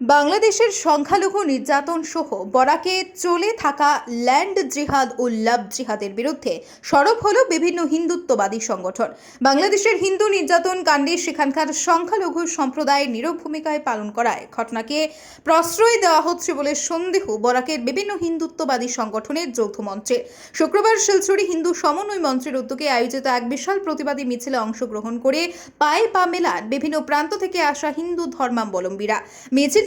বাংলাদেশের সংখ্যালঘু নির্যাতন সহ বরাকে চলে থাকা ল্যান্ড জিহাদ ও লাভ জিহাদের বিরুদ্ধে সরব হল বিভিন্ন হিন্দুত্ববাদী সংগঠন। বাংলাদেশের হিন্দু নির্যাতন কাণ্ডে সেখানকার সংখ্যালঘু সম্প্রদায়ের নীরব ভূমিকায় পালন করায় ঘটনাকে প্রশ্রয় দেওয়া হচ্ছে বলে সন্দেহ বরাকের বিভিন্ন হিন্দুত্ববাদী সংগঠনের যৌথ মঞ্চের শুক্রবার শিলচুরি হিন্দু সমন্বয় মঞ্চের উদ্যোগে আয়োজিত এক বিশাল প্রতিবাদী মিছিলে অংশগ্রহণ করে পায়ে পা মেলান বিভিন্ন প্রান্ত থেকে আসা হিন্দু ধর্মাবলম্বীরা।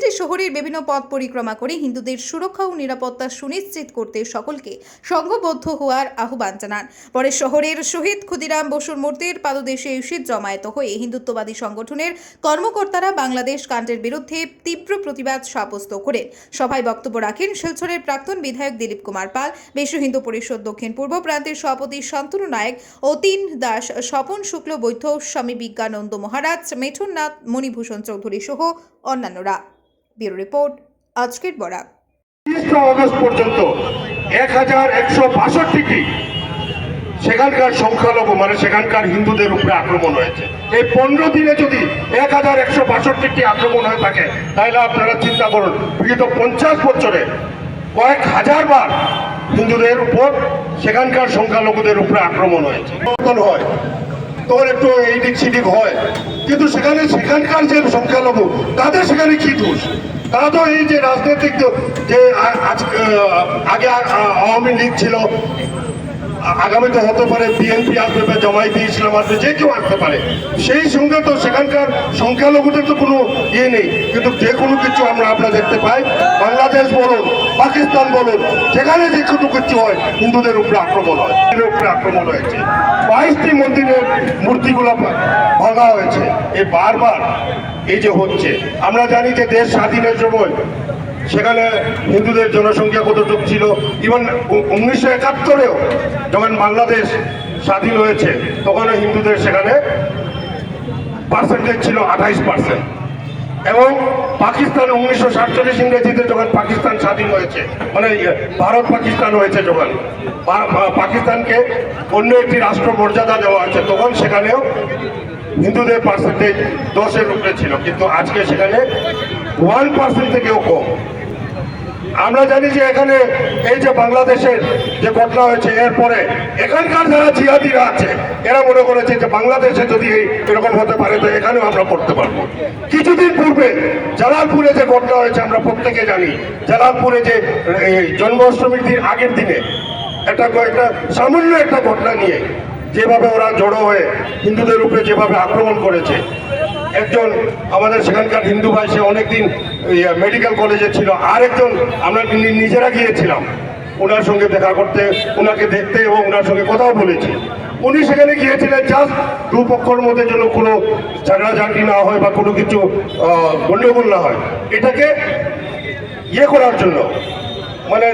মিছিলটি শহরের বিভিন্ন পথ পরিক্রমা করে হিন্দুদের সুরক্ষা ও নিরাপত্তা সুনিশ্চিত করতে সকলকে সংঘবদ্ধ হওয়ার আহ্বান জানান। পরে শহরের শহীদ ক্ষুদিরাম বসুর মূর্তির পাদদেশে এসে জমায়েত হয়ে হিন্দুত্ববাদী সংগঠনের কর্মকর্তারা বাংলাদেশ কাণ্ডের বিরুদ্ধে তীব্র প্রতিবাদ সাব্যস্ত করেন। সভায় বক্তব্য রাখেন শিলচরের প্রাক্তন বিধায়ক দিলীপ কুমার পাল, বিশ্ব হিন্দু পরিষদ দক্ষিণ পূর্ব প্রান্তের সভাপতি শান্তনু নায়ক অতীন দাস স্বপন শুক্ল বৈধ স্বামী বিজ্ঞানন্দ মহারাজ, মিঠুননাথ, মণিভূষণ চৌধুরী সহ অন্যান্যরা। ব্যুরো রিপোর্ট, আজকের বরাক। অগস্ট পর্যন্ত এক হাজার একশো বাষট্টিটি সেখানকার সংখ্যালঘু মানে সেখানকার হিন্দুদের উপরে আক্রমণ হয়েছে। এই পনেরো দিনে যদি এক হাজার একশো বাষট্টিটি আক্রমণ হয়ে থাকে, তাহলে আপনারা চিন্তা করুন, বিগত পঞ্চাশ বছরে কয়েক হাজার বার হিন্দুদের উপর সেখানকার সংখ্যালঘুদের উপরে আক্রমণ হয়েছে। হয় তখন একটু এই দিক সেদিক হয়। কিন্তু সেখানে সেখানকার যে সংখ্যালঘু, তাদের সেখানে কি দোষ? তারা তো এই যে রাজনৈতিক যে আজ- আগে আওয়ামী লীগ ছিল আগামীতে হতে পারে বিএনপি আসবে বা জামায়াতে ইসলাম আসবে, যে কেউ আসতে পারে। সেই সঙ্গে তো সেখানকার সংখ্যালঘুদের তো কোনো ইয়ে নেই। কিন্তু যে কোনো কিছু আমরা আমরা দেখতে পাই। বাংলাদেশ বলুন, পাকিস্তান বলুন, যেখানে যে কোনো কিছু হয়, হিন্দুদের উপরে আক্রমণ হয়। উপরে আক্রমণ হয়েছে। বাইশটি মন্দিরের মূর্তিগুলো ভাঙা হয়েছে। এ বারবার এই যে হচ্ছে। আমরা জানি যে দেশ স্বাধীনের সময় সেখানে হিন্দুদের জনসংখ্যা কতটুকু ছিল? ইভেন উনিশশো একাত্তরেও যখন বাংলাদেশ স্বাধীন হয়েছে তখনও হিন্দুদের সেখানে পার্সেন্টেজ ছিল আঠাইশ পার্সেন্ট এবং পাকিস্তান উনিশশো সাতচল্লিশ ইংরেজিতে যখন পাকিস্তান স্বাধীন হয়েছে মানে ইয়ে, ভারত পাকিস্তান হয়েছে যখন পাকিস্তানকে অন্য একটি রাষ্ট্র মর্যাদা দেওয়া হয়েছে তখন সেখানেও হিন্দুদের পার্সেন্টেজ দশের উপরে ছিল, কিন্তু আজকে সেখানে ওয়ান পার্সেন্ট থেকেও কম। আমরা জানি যে এখানে এই যে বাংলাদেশের যে ঘটনা হয়েছে, এরপরে এখানকার যারা জিহাদিরা আছে, এরা মনে করেছে যে বাংলাদেশে যদি এরকম হতে পারে, তো এখানেও আমরা করতে পারব। কিছুদিন পূর্বে জালালপুরে যে ঘটনা হয়েছে, আমরা প্রত্যেকে জানি, জালালপুরে যে এই জন্মাষ্টমীর দিন আগের দিনে একটা একটা সামান্য একটা ঘটনা নিয়ে যেভাবে ওরা জড়ো হয়ে হিন্দুদের উপরে যেভাবে আক্রমণ করেছে, একজন আমাদের সেখানকার হিন্দু ভাই, সে অনেকদিন মেডিকেল কলেজে ছিল আর একজন আমরা নিজেরা গিয়েছিলাম, ওনার সঙ্গে দেখা করতে, ওনাকে দেখতে এবং ওনার সঙ্গে কথাও বলেছি। উনি সেখানে গিয়েছিলেন জাস্ট দুপক্ষর মধ্যে যেন কোনো ঝাঁটি না হয় বা কোনো কিছু গণ্ডগোল না হয়, এটাকে ইয়ে করার জন্য মানে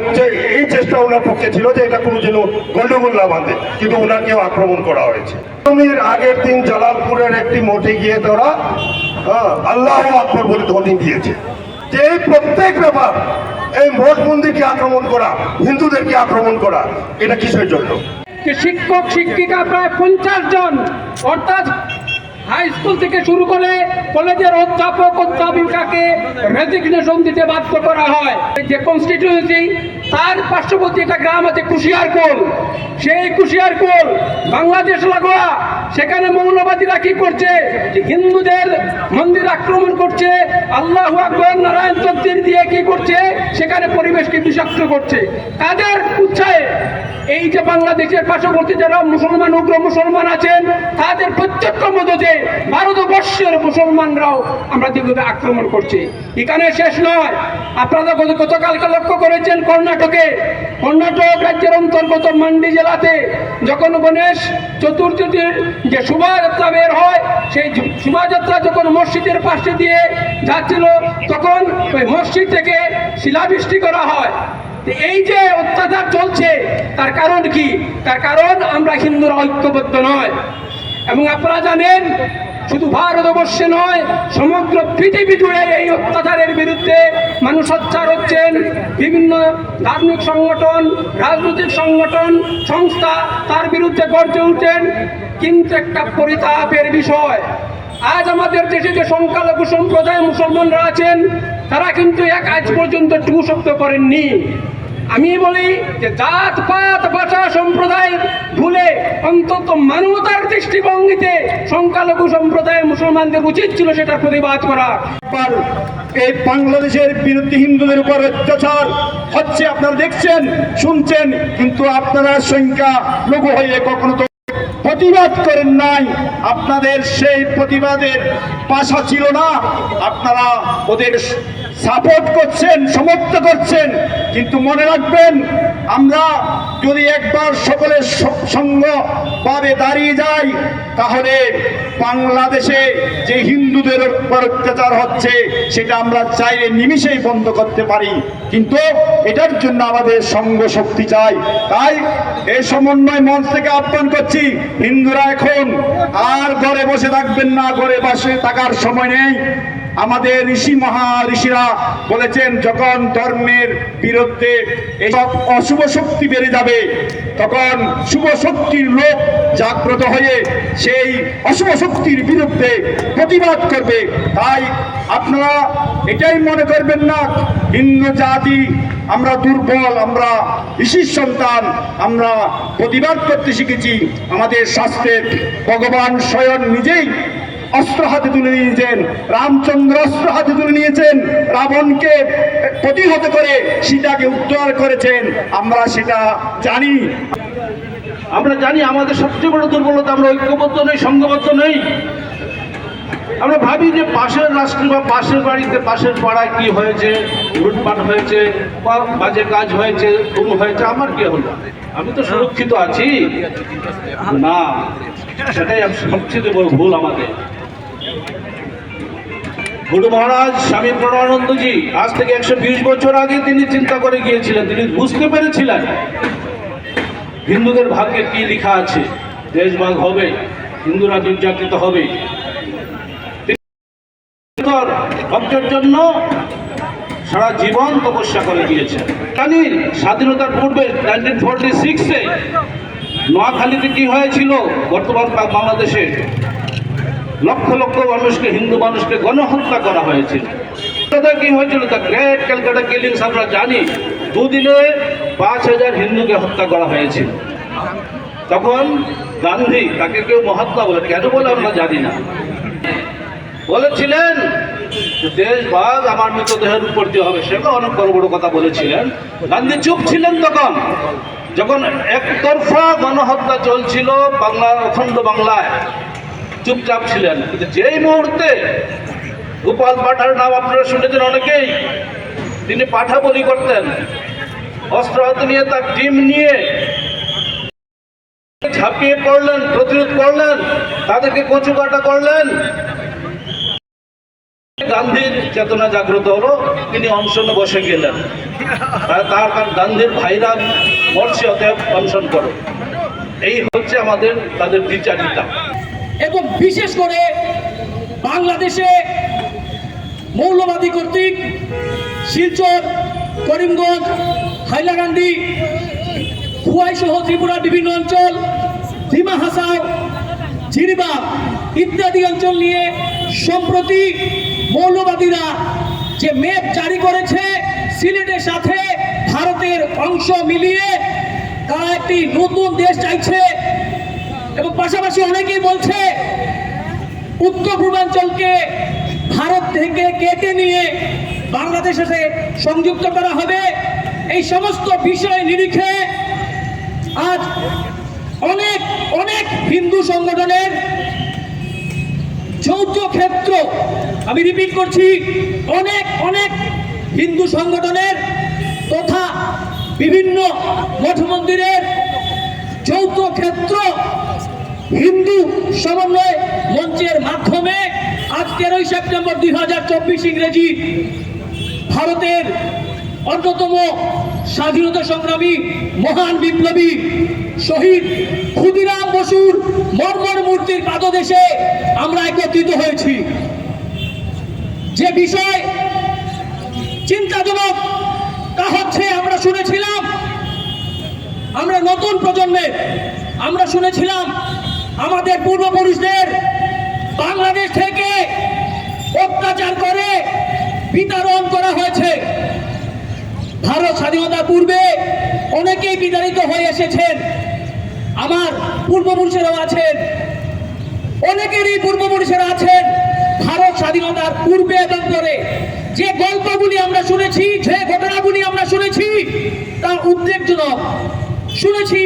এই চেষ্টা ওনার পক্ষে ছিল যে এটা কোনো যেন গন্ডগোল না বাঁধে কিন্তু ওনাকেও আক্রমণ করা হয়েছে। নবমীর আগের দিন জালালপুরের একটি মঠে গিয়ে তারা হ্যাঁ, আল্লাহ আকবর বলে ধ্বনি দিয়েছে যে এই প্রত্যেক ব্যাপার এই মঠ মন্দিরকে আক্রমণ করা হিন্দুদেরকে আক্রমণ করা এটা কিসের জন্য? শিক্ষক শিক্ষিকা প্রায় পঞ্চাশ জন অর্থাৎ হাই স্কুল থেকে শুরু করে কলেজের অধ্যাপক অধ্যাপিকাকে রেজিগনেশন দিতে বাধ্য করা হয়। যে কনস্টিটিউয়েন্সি তার পার্শ্ববর্তী একটা গ্রাম আছে কুশিয়ার কোল। সেই কুশিয়ার কোল বাংলাদেশ লাগোয়া, সেখানে মৌলবাদীরা কি করছে? হিন্দুদের মন্দির আক্রমণ করছে, আল্লাহ আকবর নারায়ণ তকদির দিয়ে কি করছে? সেখানে পরিবেশকে বিষাক্ত করছে। তাদের উৎসাহে এই যে বাংলাদেশের পার্শ্ববর্তী যারা মুসলমান, উগ্র মুসলমান আছেন, তাদের প্রত্যক্ষ মদতে ভারতবর্ষের মুসলমানরাও আমরা যেভাবে আক্রমণ করছি। এখানে শেষ নয়। আপনারা গতকালকে লক্ষ্য করেছেন কর্ণাটকে কর্ণাটক রাজ্যের অন্তর্গত মান্ডি জেলাতে যখন গণেশ চতুর্থীর যে শোভাযাত্রা বের হয়, সেই শোভাযাত্রা যখন মসজিদের পাশে দিয়ে যাচ্ছিল, তখন ওই মসজিদ থেকে শিলাবৃষ্টি করা হয়। এই যে অত্যাচার চলছে, তার কারণ কি? তার কারণ আমরা হিন্দুরা ঐক্যবদ্ধ নয়। এবং আপনারা জানেন শুধু ভারতবর্ষে নয়, সমগ্র পৃথিবী জুড়ে এই অত্যাচারের বিরুদ্ধে মানুষ সোচ্চার হচ্ছেন। বিভিন্ন ধার্মিক সংগঠন, রাজনৈতিক সংগঠন, সংস্থা তার বিরুদ্ধে গর্জে উঠেন। কিন্তু একটা পরিতাপের বিষয়, আজ আমাদের দেশে যে সংখ্যালঘু সম্প্রদায় মুসলমানরা আছেন, তারা কিন্তু এক আজ পর্যন্ত টু শব্দ করেননি। আমি বলি যে জাত, পাত, ভাষা, সম্প্রদায় ভুলে অন্তত মানবতার দৃষ্টিভঙ্গিতে সংখ্যালঘু সম্প্রদায় মুসলমানদের উচিত ছিল সেটা প্রতিবাদ করা। এই বাংলাদেশের বিরুদ্ধে হিন্দুদের উপর অত্যাচার হচ্ছে, আপনারা দেখছেন, শুনছেন, কিন্তু আপনারা সংখ্যা লঘু হয়ে কখনো তো প্রতিবাদ করেন নাই। আপনাদের সেই প্রতিবাদের পাশা ছিল না। আপনারা ওদের সাপোর্ট করছেন, সমর্থ করছেন, কিন্তু মনে রাখবেন, আমরা যদি একবার সকলের সঙ্গভাবে দাঁড়িয়ে যাই, তাহলে বাংলাদেশে যে হিন্দুদের উপর অত্যাচার হচ্ছে, সেটা আমরা চাইলে নিমিষেই বন্ধ করতে পারি। কিন্তু এটার জন্য আমাদের সঙ্গ শক্তি চাই। তাই এই সমন্বয় মঞ্চ থেকে আহ্বান করছি, হিন্দুরা এখন আর ঘরে বসে থাকবেন না, ঘরে বসে থাকার সময় নেই। আমাদের ঋষি মহা ঋষিরা বলেছেন, যখন ধর্মের বিরুদ্ধে এসব অশুভ শক্তি বেড়ে যাবে, তখন শুভ শক্তির লোক জাগ্রত হয়ে সেই অশুভ শক্তির বিরুদ্ধে প্রতিবাদ করবে। তাই আপনারা এটাই মনে করবেন না, হিন্দু জাতি আমরা দুর্বল, আমরা ঋষির সন্তান, আমরা প্রতিবাদ করতে শিখেছি। আমাদের শাস্ত্রের ভগবান স্বয়ং নিজেই অস্ত্র হাতে তুলে নিয়েছেন। রামচন্দ্র অস্ত্র হাতে তুলে নিয়েছেন। রাবণকে প্রতিহত করে সীতাকে উদ্ধার করেছেন। আমরা সেটা জানি। আমরা জানি আমাদের সবচেয়ে বড় দুর্বলতা, আমরা ঐক্যবদ্ধ নেই, সংঘবদ্ধ নেই। আমরা ভাবি যে পাশের রাষ্ট্রে বা পাশের বাড়িতে, পাশের পাড়ায় কি হয়েছে, লুটপাট হয়েছে বা বাজে কাজ হয়েছে, গুম হয়েছে, আমার কি হলো? আমি তো সুরক্ষিত আছি। না, সেটাই সবচেয়ে বড় ভুল আমাদের। গুরু মহারাজ, স্বামী প্রণবানন্দজি, আজ থেকে একশো বিশ বছর আগে তিনি চিন্তা করে গিয়েছিলেন, তিনি বুঝতে পেরেছিলেন হিন্দুদের ভাগ্যে কি লেখা আছে দেশভাগ হবে, হিন্দুরা নির্যাতিত হবে। ভক্তের জন্য সারা জীবন তপস্যা করে গিয়েছেন। জানি, স্বাধীনতার পূর্বে নাইনটিন ফোরটি সিক্সে নোয়াখালীতে কি হয়েছিল, বর্তমান বাংলাদেশে? লক্ষ লক্ষ মানুষকে, হিন্দু মানুষকে গণহত্যা করা হয়েছিল কলকাতায় কি হয়েছিল? দ্য গ্রেট ক্যালকাটা কিলিংস আমরা জানি, দুদিনে পাঁচ হাজার হিন্দুকে হত্যা করা হয়েছিল তখন গান্ধী তাকে কেউ মহাত্মা বলে, কেন বলে আমরা জানি না। বলেছিলেন যে দেশ ভাগ আমার মৃতদেহের উপর দিয়ে হবে। সেটা অনেক বড় বড় কথা বলেছিলেন। গান্ধী চুপ ছিলেন তখন। যখন একতরফা গণহত্যা চলছিল বাংলা অখণ্ড বাংলায় চুপচাপ ছিলেন। কিন্তু যেই মুহূর্তে গোপাল পাঠার নাম আপনারা শুনেছেন অনেকেই, তিনি পাঠা বলি করতেন। অস্ত্র হাতে নিয়ে তার টিম নিয়ে ঝাঁপিয়ে পড়লেন, প্রতিরোধ করলেন, তাদেরকে কচুকাটা করলেন। গান্ধীর চেতনা জাগ্রত হলো, তিনি অনশনে বসে গেলেন। তার তার গান্ধীর ভাইরা মরছে, অতএব অনশন করো। এই হচ্ছে আমাদের, তাদের বিচারিতা। এবং বিশেষ করে বাংলাদেশে মৌলবাদী কর্তৃক শিলচর, করিমগঞ্জ, হাইলাকান্দি খুয়াই সহ ত্রিপুরার বিভিন্ন অঞ্চল ডিমা হাসাও জিরিবা ইত্যাদি অঞ্চল নিয়ে সম্প্রতি মৌলবাদীরা যে ম্যাপ জারি করেছে, সিলেটের সাথে ভারতের অংশ মিলিয়ে তারা একটি নতুন দেশ চাইছে। এবং পাশাপাশি অনেকেই বলছে, উত্তর পূর্বাঞ্চলকে ভারত থেকে কেটে নিয়ে বাংলাদেশের সাথে সংযুক্ত করা হবে। এই সমস্ত বিষয় নিরিখে আজ অনেক অনেক হিন্দু সংগঠনের যৌথ ক্ষেত্র, আমি রিপিট করছি, অনেক অনেক হিন্দু সংগঠনের তথা বিভিন্ন মঠ মন্দিরের যৌথ ক্ষেত্র হিন্দু সমন্বয় মঞ্চের মাধ্যমে আজ তেরোই সেপ্টেম্বর দুই হাজার চব্বিশ ইংরেজি ভারতের অন্যতম স্বাধীনতা সংগ্রামী মহান বিপ্লবী শহীদ ক্ষুদিরাম বসুর মর্মর মূর্তির পাদদেশে আমরা একত্রিত হয়েছি। যে বিষয় চিন্তাজনক তা হচ্ছে আমরা শুনেছিলাম আমরা নতুন প্রজন্মে, আমরা শুনেছিলাম আমাদের পূর্বপুরুষদের বাংলাদেশ থেকে অত্যাচার করে বিতরণ করা হয়েছে। ভারত স্বাধীনতার পূর্বে অনেকেই বিতাড়িত হয়ে এসেছেন। আমার পূর্বপুরুষেরাও আছেন। অনেকেরই পূর্বপুরুষেরা আছেন। ভারত স্বাধীনতার পূর্বে এবং পরে যে গল্পগুলি আমরা শুনেছি, যে ঘটনাগুলি আমরা শুনেছি তা উদ্বেগজনক শুনেছি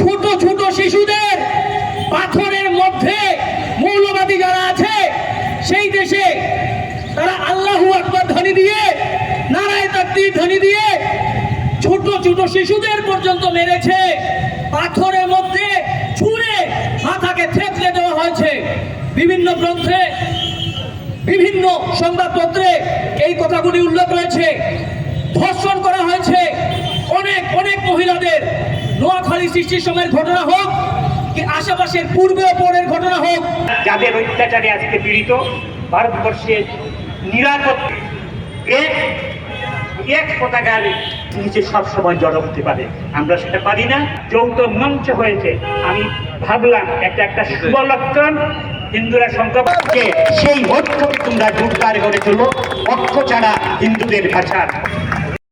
ছোট ছোট শিশুদের পাথরের মধ্যে মৌলবাদী যারা আছে, সেই দেশে তারা আল্লাহু আকবর ধ্বনি দিয়ে, নারায় তাকবীর ধ্বনি দিয়ে ছোট ছোট শিশুদের পর্যন্ত মেরেছে। পাথরের মধ্যে ছুঁড়ে মাথাকে থেতলে দেওয়া হয়েছে। বিভিন্ন গ্রন্থে, বিভিন্ন সংবাদপত্রে এই কথাগুলি উল্লেখ রয়েছে। ধর্ষণ করা হয়েছে। অনেক অনেক মহিলাদের নোয়াখালী সৃষ্টির সময়ের ঘটনা হোক, কি আশেপাশের পূর্বে পরের ঘটনা হোক। যাদের অত্যাচারে আজকে পীড়িত ভারতবর্ষের এক পতাকার নিচে সবসময় জড়ো হতে পারে। আমরা সেটা পারি না। যৌথ মঞ্চ হয়েছে। আমি ভাবলাম একটা একটা শুভ লক্ষণ হিন্দুরা সংখ্যা সেই ঐক্যকে তোমরা জোরদার করে তোলো অক্ষ ছাড়া হিন্দুদের ভাষার